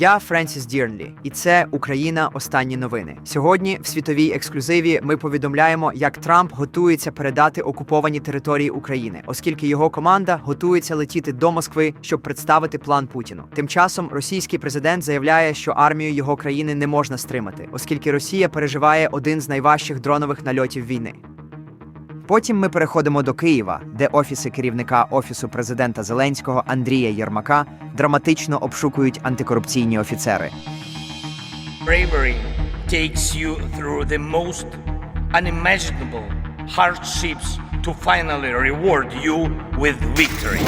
Я Френсіс Дірнлі, і це Україна. Останні новини. Сьогодні в світовій ексклюзиві ми повідомляємо, як Трамп готується передати окуповані території України, оскільки його команда готується летіти до Москви, щоб представити план Путіну. Тим часом російський президент заявляє, що армію його країни не можна стримати, оскільки Росія переживає один з найважчих дронових нальотів війни. Потім ми переходимо до Києва, де офіси керівника офісу президента Зеленського Андрія Єрмака драматично обшукують антикорупційні офіцери. Bravery takes you through the most unimaginable hardships to finally reward you with victory.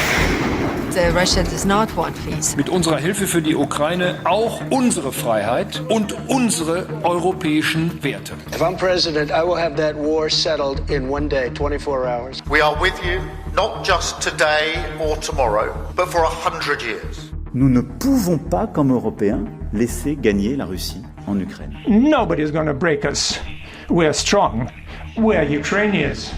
Äh, Russia does not want mit unserer Hilfe für die Ukraine auch unsere Freiheit und unsere europäischen Werte. If I'm president, I will have that war settled in one day, 24 hours. We are with you, not just today or tomorrow, but for a hundred years. Nous ne pouvons pas, comme Européens, laisser gagner la Russie en Ukraine. Nobody's going to break us. We're strong. We're Ukrainians.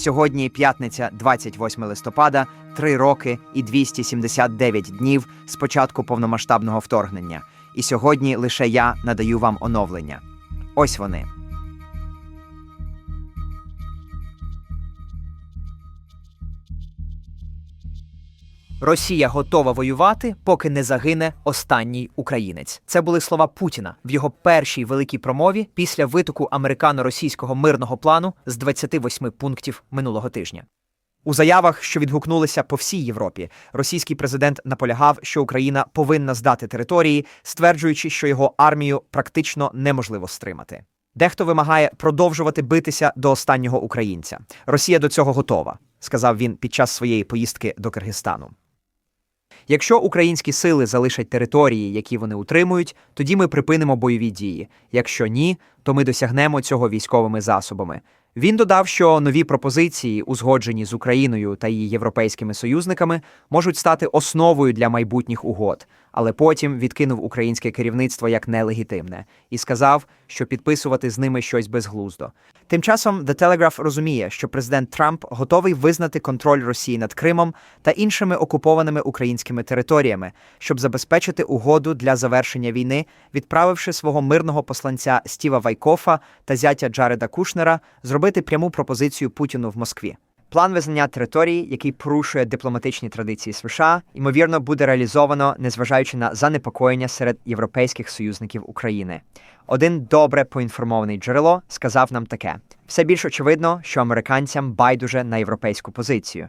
Сьогодні п'ятниця, 28 листопада, три роки і 279 днів з початку повномасштабного вторгнення. І сьогодні лише я надаю вам оновлення. Ось вони. Росія готова воювати, поки не загине останній українець. Це були слова Путіна в його першій великій промові після витоку американо-російського мирного плану з 28 пунктів минулого тижня. У заявах, що відгукнулися по всій Європі, російський президент наполягав, що Україна повинна здати території, стверджуючи, що його армію практично неможливо стримати. Дехто вимагає продовжувати битися до останнього українця. Росія до цього готова, сказав він під час своєї поїздки до Киргизстану. Якщо українські сили залишать території, які вони утримують, тоді ми припинимо бойові дії. Якщо ні, то ми досягнемо цього військовими засобами. Він додав, що нові пропозиції, узгоджені з Україною та її європейськими союзниками, можуть стати основою для майбутніх угод, але потім відкинув українське керівництво як нелегітимне і сказав, що підписувати з ними щось безглуздо. Тим часом The Telegraph розуміє, що президент Трамп готовий визнати контроль Росії над Кримом та іншими окупованими українськими територіями, щоб забезпечити угоду для завершення війни, відправивши свого мирного посланця Стіва Вайкофа та зятя Джареда Кушнера зробити пряму пропозицію Путіну в Москві. План визнання території, який порушує дипломатичні традиції США, ймовірно, буде реалізовано, незважаючи на занепокоєння серед європейських союзників України. Один добре поінформований джерело сказав нам таке: все більш очевидно, що американцям байдуже на європейську позицію.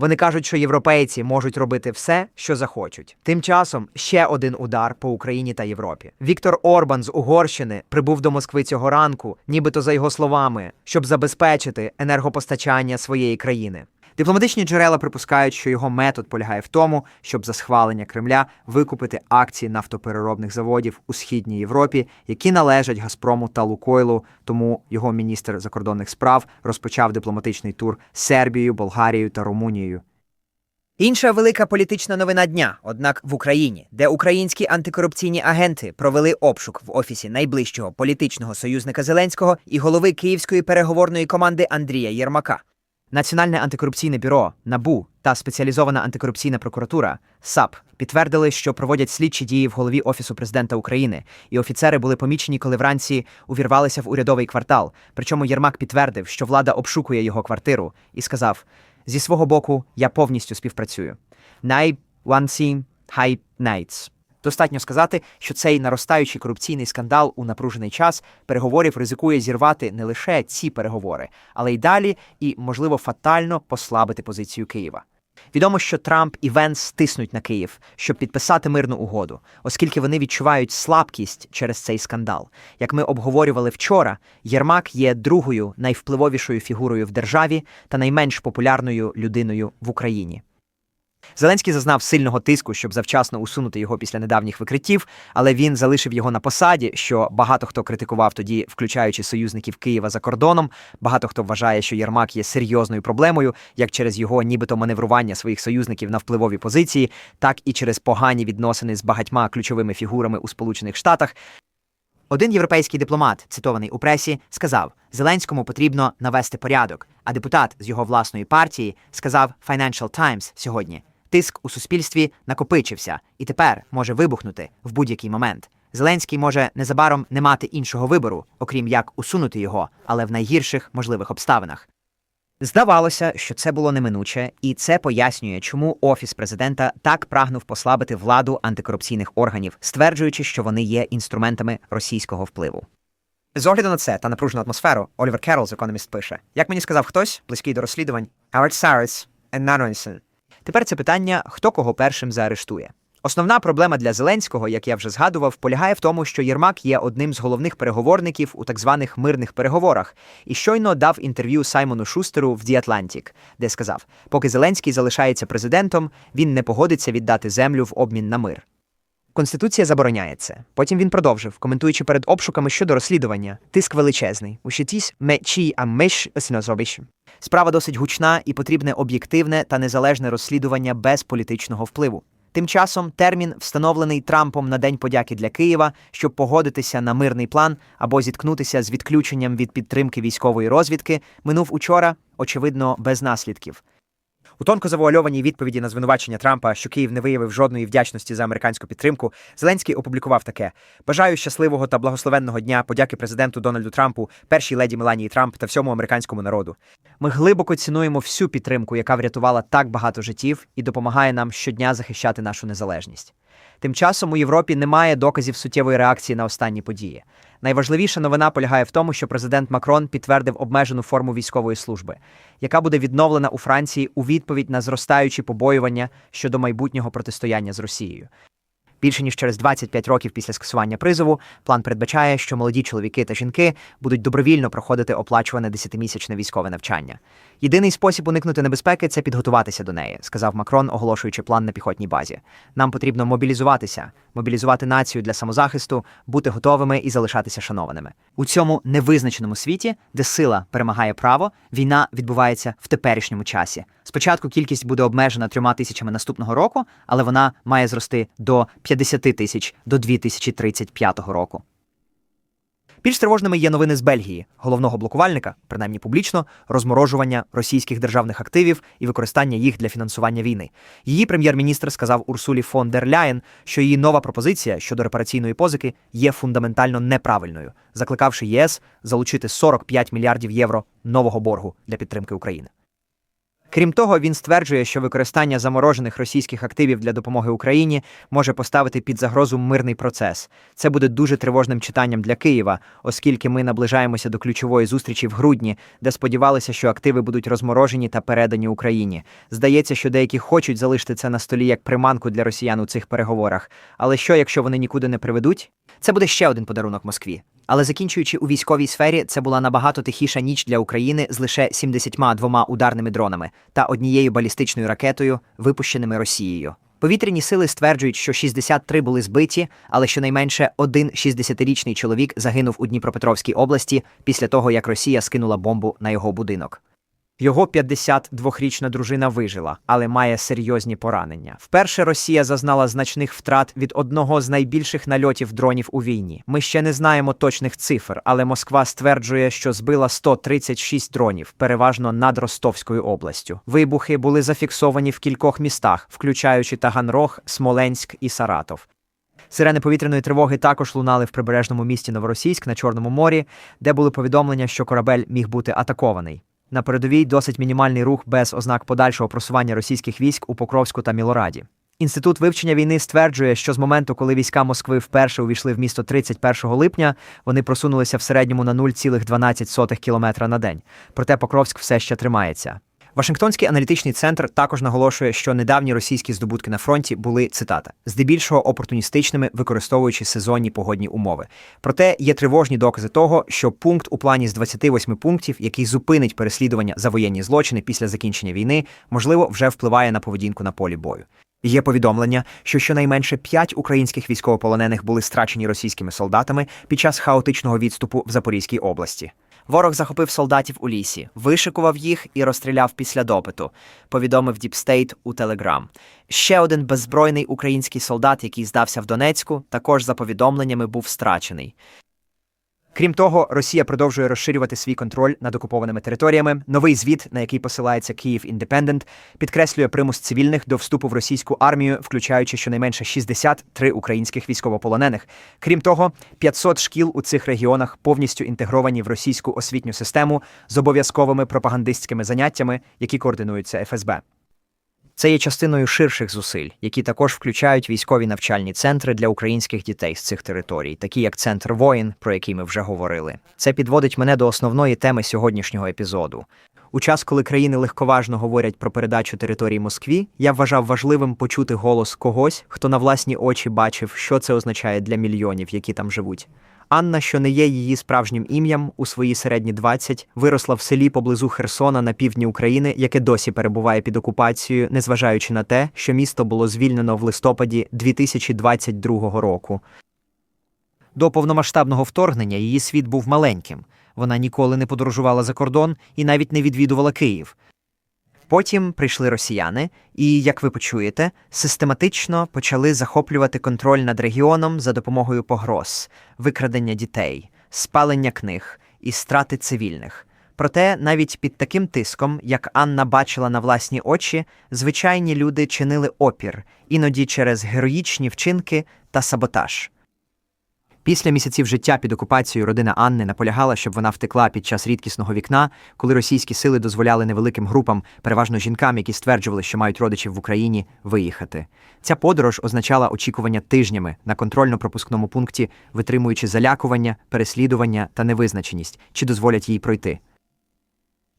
Вони кажуть, що європейці можуть робити все, що захочуть. Тим часом ще один удар по Україні та Європі. Віктор Орбан з Угорщини прибув до Москви цього ранку, нібито за його словами, щоб забезпечити енергопостачання своєї країни. Дипломатичні джерела припускають, що його метод полягає в тому, щоб за схвалення Кремля викупити акції нафтопереробних заводів у східній Європі, які належать Газпрому та Лукойлу. Тому його міністр закордонних справ розпочав дипломатичний тур Сербією, Болгарією та Румунією. Інша велика політична новина дня, однак в Україні, де українські антикорупційні агенти провели обшук в офісі найближчого політичного союзника Зеленського і голови київської переговорної команди Андрія Єрмака. Національне антикорупційне бюро НАБУ та спеціалізована антикорупційна прокуратура САП підтвердили, що проводять слідчі дії в голові офісу президента України, і офіцери були помічені, коли вранці увірвалися в урядовий квартал. Причому Єрмак підтвердив, що влада обшукує його квартиру, і сказав: зі свого боку, я повністю співпрацюю. Най one nights. Достатньо сказати, що цей наростаючий корупційний скандал у напружений час переговорів ризикує зірвати не лише ці переговори, але й далі і, можливо, фатально послабити позицію Києва. Відомо, що Трамп і Венс тиснуть на Київ, щоб підписати мирну угоду, оскільки вони відчувають слабкість через цей скандал. Як ми обговорювали вчора, Єрмак є другою найвпливовішою фігурою в державі та найменш популярною людиною в Україні. Зеленський зазнав сильного тиску, щоб завчасно усунути його після недавніх викриттів, але він залишив його на посаді, що багато хто критикував тоді, включаючи союзників Києва за кордоном. Багато хто вважає, що Єрмак є серйозною проблемою, як через його нібито маневрування своїх союзників на впливові позиції, так і через погані відносини з багатьма ключовими фігурами у Сполучених Штатах. Один європейський дипломат, цитований у пресі, сказав: Зеленському потрібно навести порядок. А депутат з його власної партії сказав Financial Times сьогодні: Тиск у суспільстві накопичився і тепер може вибухнути в будь-який момент. Зеленський може незабаром не мати іншого вибору, окрім як усунути його, але в найгірших можливих обставинах. Здавалося, що це було неминуче, і це пояснює, чому офіс президента так прагнув послабити владу антикорупційних органів, стверджуючи, що вони є інструментами російського впливу. З огляду на це та напружену атмосферу, Олівер Керрол з економіст пише: як мені сказав хтось, близький до розслідувань, Howard Saris і Наронсон. Тепер це питання, хто кого першим заарештує. Основна проблема для Зеленського, як я вже згадував, полягає в тому, що Єрмак є одним з головних переговорників у так званих мирних переговорах, і щойно дав інтерв'ю Саймону Шустеру в The Atlantic, де сказав: поки Зеленський залишається президентом, він не погодиться віддати землю в обмін на мир. Конституція забороняє це. Потім він продовжив, коментуючи перед обшуками щодо розслідування. Тиск величезний. Ущитісь мечі, а миш зробиш. Справа досить гучна і потрібне об'єктивне та незалежне розслідування без політичного впливу. Тим часом термін, встановлений Трампом на День подяки для Києва, щоб погодитися на мирний план або зіткнутися з відключенням від підтримки військової розвідки, минув учора, очевидно, без наслідків. У тонко завуальованій відповіді на звинувачення Трампа, що Київ не виявив жодної вдячності за американську підтримку, Зеленський опублікував таке: Бажаю щасливого та благословенного дня подяки президенту Дональду Трампу, першій леді Меланії Трамп та всьому американському народу. Ми глибоко цінуємо всю підтримку, яка врятувала так багато життів і допомагає нам щодня захищати нашу незалежність. Тим часом у Європі немає доказів суттєвої реакції на останні події. Найважливіша новина полягає в тому, що президент Макрон підтвердив обмежену форму військової служби, яка буде відновлена у Франції у відповідь на зростаючі побоювання щодо майбутнього протистояння з Росією. Більше ніж через 25 років після скасування призову план передбачає, що молоді чоловіки та жінки будуть добровільно проходити оплачуване десятимісячне військове навчання. Єдиний спосіб уникнути небезпеки це підготуватися до неї, сказав Макрон, оголошуючи план на піхотній базі. Нам потрібно мобілізуватися, мобілізувати націю для самозахисту, бути готовими і залишатися шанованими. У цьому невизначеному світі, де сила перемагає право, війна відбувається в теперішньому часі. Спочатку кількість буде обмежена трьома тисячами наступного року, але вона має зрости до 50 тисяч до 2035 року. Більш тривожними є новини з Бельгії, головного блокувальника, принаймні публічно, розморожування російських державних активів і використання їх для фінансування війни. Її прем'єр-міністр сказав Урсулі фон дер Ляєн, що її нова пропозиція щодо репараційної позики є фундаментально неправильною, закликавши ЄС залучити 45 мільярдів євро нового боргу для підтримки України. Крім того, він стверджує, що використання заморожених російських активів для допомоги Україні може поставити під загрозу мирний процес. Це буде дуже тривожним читанням для Києва, оскільки ми наближаємося до ключової зустрічі в грудні, де сподівалися, що активи будуть розморожені та передані Україні. Здається, що деякі хочуть залишити це на столі як приманку для росіян у цих переговорах. Але що, якщо вони нікуди не приведуть? Це буде ще один подарунок Москві. Але закінчуючи у військовій сфері, це була набагато тихіша ніч для України з лише 72 ударними дронами та однією балістичною ракетою, випущеними Росією. Повітряні сили стверджують, що 63 були збиті, але щонайменше один 60-річний чоловік загинув у Дніпропетровській області після того, як Росія скинула бомбу на його будинок. Його 52-річна дружина вижила, але має серйозні поранення. Вперше Росія зазнала значних втрат від одного з найбільших нальотів дронів у війні. Ми ще не знаємо точних цифр, але Москва стверджує, що збила 136 дронів, переважно над Ростовською областю. Вибухи були зафіксовані в кількох містах, включаючи Таганрог, Смоленськ і Саратов. Сирени повітряної тривоги також лунали в прибережному місті Новоросійськ на Чорному морі, де були повідомлення, що корабель міг бути атакований. На передовій досить мінімальний рух без ознак подальшого просування російських військ у Покровську та Мілораді. Інститут вивчення війни стверджує, що з моменту, коли війська Москви вперше увійшли в місто 31 липня, вони просунулися в середньому на 0,12 кілометра на день. Проте Покровськ все ще тримається. Вашингтонський аналітичний центр також наголошує, що недавні російські здобутки на фронті були цитата здебільшого опортуністичними, використовуючи сезонні погодні умови. Проте є тривожні докази того, що пункт у плані з 28 пунктів, який зупинить переслідування за воєнні злочини після закінчення війни, можливо, вже впливає на поведінку на полі бою. Є повідомлення, що щонайменше п'ять українських військовополонених були страчені російськими солдатами під час хаотичного відступу в Запорізькій області. Ворог захопив солдатів у лісі, вишикував їх і розстріляв після допиту, повідомив Діпстейт у Телеграм. Ще один беззбройний український солдат, який здався в Донецьку, також за повідомленнями був страчений. Крім того, Росія продовжує розширювати свій контроль над окупованими територіями. Новий звіт, на який посилається Київ Індепендент, підкреслює примус цивільних до вступу в російську армію, включаючи щонайменше 63 українських військовополонених. Крім того, 500 шкіл у цих регіонах повністю інтегровані в російську освітню систему з обов'язковими пропагандистськими заняттями, які координуються ФСБ. Це є частиною ширших зусиль, які також включають військові навчальні центри для українських дітей з цих територій, такі як центр воїн, про який ми вже говорили. Це підводить мене до основної теми сьогоднішнього епізоду. У час, коли країни легковажно говорять про передачу території Москві, я вважав важливим почути голос когось, хто на власні очі бачив, що це означає для мільйонів, які там живуть. Анна, що не є її справжнім ім'ям, у свої середні 20, виросла в селі поблизу Херсона на півдні України, яке досі перебуває під окупацією, незважаючи на те, що місто було звільнено в листопаді 2022 року. До повномасштабного вторгнення її світ був маленьким. Вона ніколи не подорожувала за кордон і навіть не відвідувала Київ. Потім прийшли росіяни, і, як ви почуєте, систематично почали захоплювати контроль над регіоном за допомогою погроз, викрадення дітей, спалення книг і страти цивільних. Проте навіть під таким тиском, як Анна бачила на власні очі, звичайні люди чинили опір, іноді через героїчні вчинки та саботаж. Після місяців життя під окупацією родина Анни наполягала, щоб вона втекла під час рідкісного вікна, коли російські сили дозволяли невеликим групам, переважно жінкам, які стверджували, що мають родичів в Україні, виїхати. Ця подорож означала очікування тижнями на контрольно-пропускному пункті, витримуючи залякування, переслідування та невизначеність, чи дозволять їй пройти.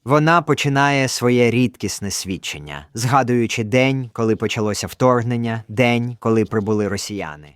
Вона починає своє рідкісне свідчення, згадуючи день, коли почалося вторгнення, день, коли прибули росіяни.